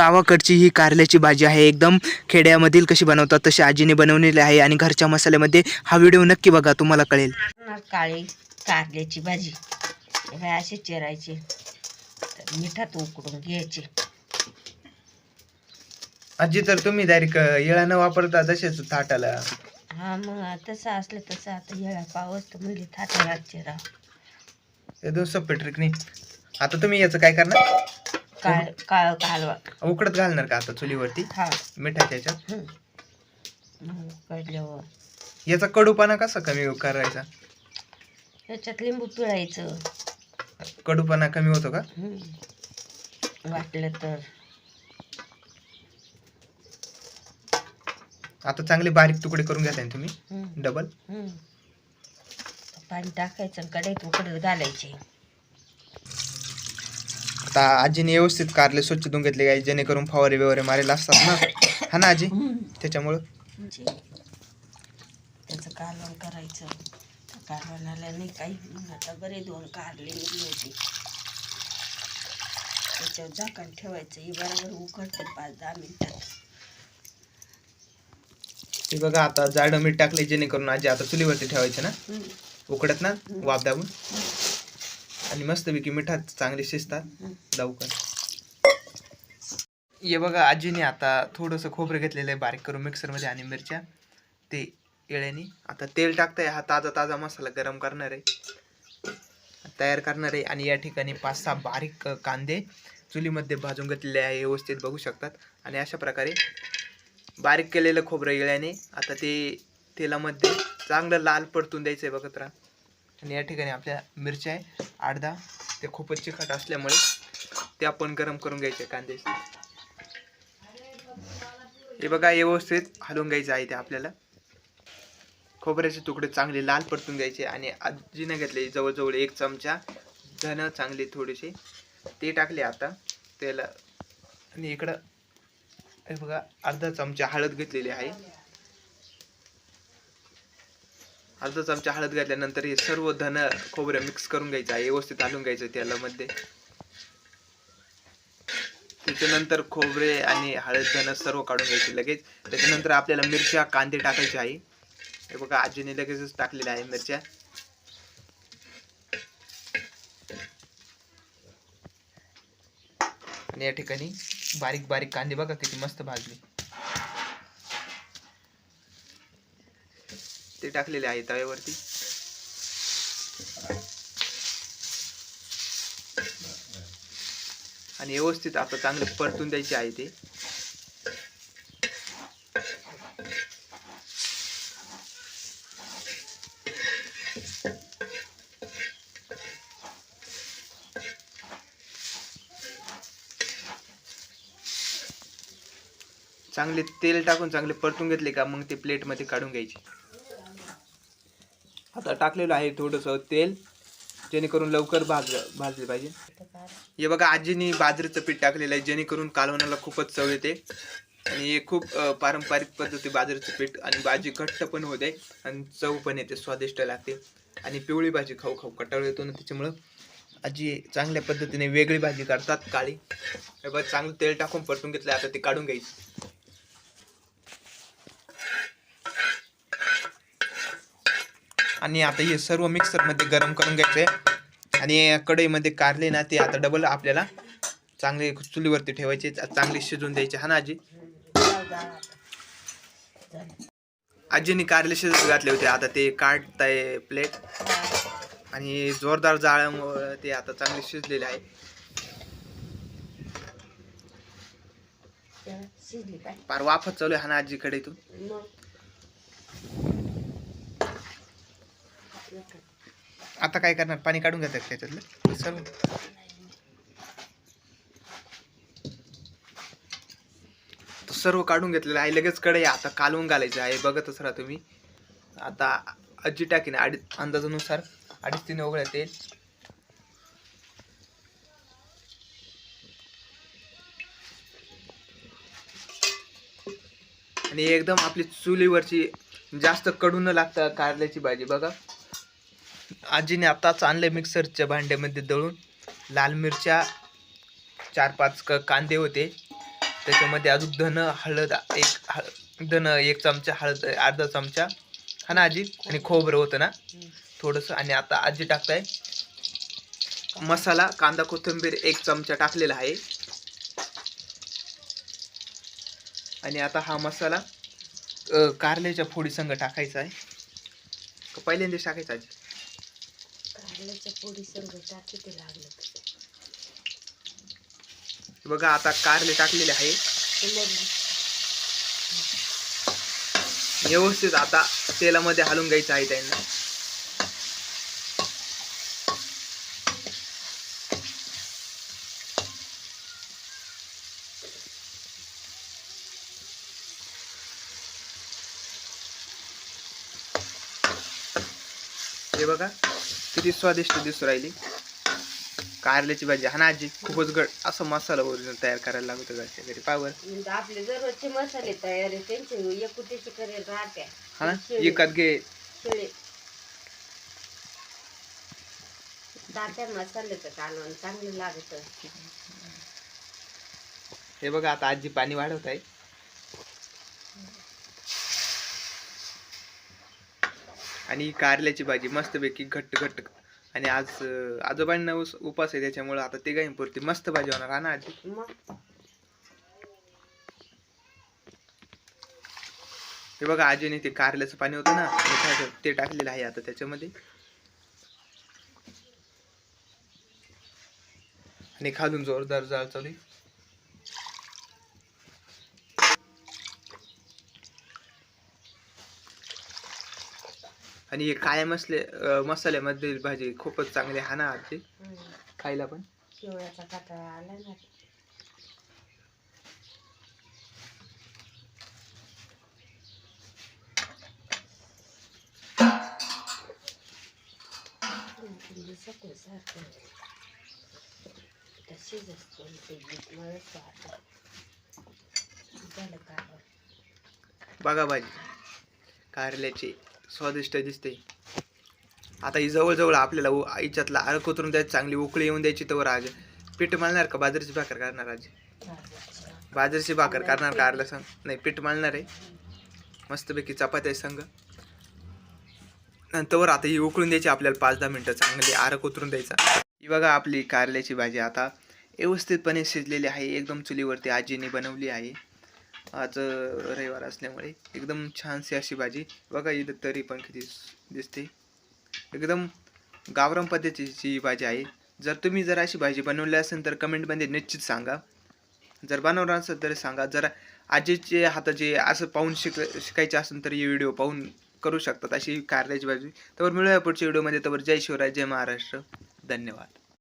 गावाकडची ही कारल्याची भाजी आहे. एकदम खेड्यामधील कशी बनवतात तशी आजीने बनवलेली आहे आणि घरच्या मसाल्यामध्ये हा व्हिडिओ नक्की बघा तुम्हाला कळेल. ना काळी कारल्याची भाजी. हे असे चिरायचे. मिठात उकडून घ्यायचे. आजी तर तुम्ही डायरेक्ट येळा न वापरता तसेच थाटाला. हा मग तसं असलं तसं आता येळा पावस तर म्हणजे थाटाला चिरा एकदम सोपे ट्रिक नाही. आता तुम्ही याचं काय करणार? काळ काळ कालवा उकडत घालणार का आता चुलीवरती? हा. मिठाच्या याचा कडूपणा कसा कमी करायचा? त्याच्यात लिंबू पिळायचं. कडूपणा कमी होतो का. वाटलं तर. आता चांगले बारीक तुकडे करून घेताय ना तुम्ही. डबल. पाणी टाकायचं आणि कढईत उकडत घालायचे. आता आजीने व्यवस्थित कारले स्वच्छ धुवून घेतले काय जेणेकरून फवारे बिवारे मारेल असतात ना. हा ना आजी? त्याच्यामुळं? त्याचं कालवण करायचं. त्या कालवणाला नाही काही. आता बरे दोन कारले निघले होते. त्याच्यावर झाकण ठेवायचं. ही बरोबर उकडते पाच दहा मिनिटात. ते बघा आता जाड मीठ टाकले जेणेकरून आजी आता चुलीवरती ठेवायचे ना. उकडत ना? वाफ दाबून? आणि मस्तपैकी मिठात चांगले शिजतात. लवकर. हे बघा आजीने आता थोडंसं खोबरं घेतलेलं आहे बारीक करून मिक्सरमध्ये आणि मिरच्या. ते येळ्याने. आता तेल टाकताय हा ताजा ताजा मसाला गरम करणार आहे. तयार करणार आहे आणि या ठिकाणी पाच सहा बारीक कांदे चुलीमध्ये भाजून घेतलेले आहे व्यवस्थित बघू शकतात. आणि अशा प्रकारे बारीक केलेलं खोबरं येळ्याने आता ते तेलामध्ये चांगलं लाल परतून द्यायचं आहे बघत राहा. आणि या ठिकाणी आपल्या मिरच्या आहे. आठ दहा ते खूपच चिकट असल्यामुळे ते आपण गरम करून घ्यायचे कांदे हे बघा व्यवस्थित हलवून घ्यायचं आहे ते आपल्याला. खोबऱ्याचे तुकडे चांगले लाल परतून घ्यायचे आणि आजीने घेतले जवळजवळ एक चमचा धनं चांगले थोडेसे ते टाकले आता. त्याला आणि इकडं हे बघा अर्धा चमचा हळद घेतलेली आहे. अर्धा चमचा हळद घातल्यानंतर हे सर्व धन खोबरं मिक्स करून घ्यायचं आहे व्यवस्थित हलवून घ्यायचं तेलामध्ये. त्याच्यानंतर खोबरे आणि हळद धन सर्व काढून घ्यायचे लगेच. त्याच्यानंतर आपल्याला मिरच्या कांदे टाकायचे आहे. हे बघा आजीने लगेचच टाकलेल्या आहे मिरच्या. आणि या ठिकाणी बारीक बारीक कांदे बघा किती मस्त भाजले. ते टाकलेले आहे तव्यावरती. आणि व्यवस्थित आता चांगले परतून द्यायचे आहे ते. चांगले तेल टाकून चांगले परतून घेतले का मग ते प्लेटमध्ये काढून घ्यायचे. आता टाकलेलं आहे थोडंसं तेल जेणेकरून लवकर भाज भाजले पाहिजे. हे बघा आजीनी बाजरीचं पीठ टाकलेलं आहे जेणेकरून कालवणाला खूपच चव येते. आणि हे खूप पारंपरिक पद्धती बाजरीचं पीठ आणि भाजी घट्ट पण होते आणि चव पण येते स्वादिष्ट लागते. आणि पिवळी भाजी खाऊ खाऊ कटाळ येतो ना त्याच्यामुळं. आजी चांगल्या पद्धतीने वेगळी भाजी करतात काळी. हे बघ चांगलं तेल टाकून परतून घेतलं आता ते काढून घ्यायची. आणि आता हे सर्व मिक्सरमध्ये गरम करून घ्यायचे आणि कढईमध्ये कारले ना ते आता डबल आपल्याला चांगले चुलीवरती ठेवायचे चांगले शिजून द्यायचे. हा ना आजी? आजीने कारले शिजत घातले होते. आता ते काढताय प्लेट आणि जोरदार जाळ्यामुळे ते आता चांगले शिजलेले आहे. फार वाफत चालू आहे हा ना आजीकडे इथून आता काय करणार? पाणी काढून घेतात त्याच्यातलं. सर्व तो सर्व काढून घेतलेलं आहे. लगेच कडे आता कालवून घालायचं आहे. बघतच राहा तुम्ही. आता आजी टाकीन अडीच अंदाजानुसार. अडीच तीन ओघळ्या तेल आणि एकदम आपली चुलीवरची जास्त कडू न लागतं कारल्याची भाजी बघा. आजीने आताच आणले मिक्सरच्या भांड्यामध्ये दळून. लाल मिरच्या चार पाच क कांदे होते. त्याच्यामध्ये अजून धन हळद एक हळ- धन एक चमचा हळद अर्धा चमचा. हा ना आजी? आणि खोबरं होतं ना? थोडंसं. आणि आता आजी टाकताय. मसाला कांदा कोथिंबीर एक चमचा टाकलेला आहे. आणि आता हा मसाला कारल्याच्या फोडी संग टाकायचा आहे. पहिल्यांदा टाकायचा आजी. कारल्याच्या पोळी संग टाकी ते लागलं बघा आता कारले टाकलेले आहे. व्यवस्थित आता तेलामध्ये हलवून घ्यायचं आहे त्यांना. हे बघा. किती स्वादिष्ट दिसू राहिली. कारल्याची भाजी. हा ना आजी खूपच गड असं मसाला ओरिजिनल तयार करायला लागतो घरच्या घरी? पावर. म्हणजे आपले दररोजचे मसाले तयार आहे त्यांचे एकुटीचे करेल राहत्या. हा ना. एकात घे. शिळे ताट्या मसाल्याचं कालवण चांगलं लागत. हे बघा आता आजी पाणी वाढवत आहे आणि कारल्याची भाजी मस्तपैकी घट्ट घट्ट. आणि आज आजोबांना उपास आहे त्याच्यामुळे आता ते पुरती. मस्त भाजी होणार. हा ना आजी? हे बघा आजीने ते कारल्याचं पाणी होतं ना ते टाकलेलं आहे आता त्याच्यामध्ये. आणि खालून जोरदार जाळ चालू आणि हे काळ्या मसले मसाल्यामध्ये भाजी खूपच चांगली हा ना आजी. खायला पण? आला ना. तशीच असतो बघा भाजी कारल्याची. स्वादिष्ट दिसते आता ही जवळजवळ आपल्याला उ- याच्यातला अर्क उतरून द्यायची चांगली उकळी येऊन द्यायची तर आज पीठ मळणार का? बाजरीची भाकर करणार आज बाजरीची भाकर करणार का? आरला सांग. नाही पीठ मळणार आहे. मस्तपैकी चपात्या संग. नंतर आता ही उकळून द्यायची आपल्याला पाच दहा मिनटं चांगली आरक उतरून द्यायचा. ही बघा आपली कारल्याची भाजी. आता व्यवस्थितपणे शिजलेली आहे. एकदम चुलीवरती आजीने बनवली आहे. आज रविवार असल्यामुळे एकदम छानशी अशी भाजी. बघा इथं तरी पण किती दिसते. एकदम गावरान पद्धतीची ही भाजी आहे. जर तुम्ही जर अशी भाजी बनवली असेल तर कमेंटमध्ये निश्चित सांगा. जर बनवणार असेल तर सांगा. जर आजीचे हाताचे असं पाहून शिक शिकायचे असेल तर ही व्हिडिओ पाहून करू शकतात अशी कारल्याची भाजी. तर मिळूया पुढच्या व्हिडिओमध्ये. तर जय शिवराय जय महाराष्ट्र. धन्यवाद.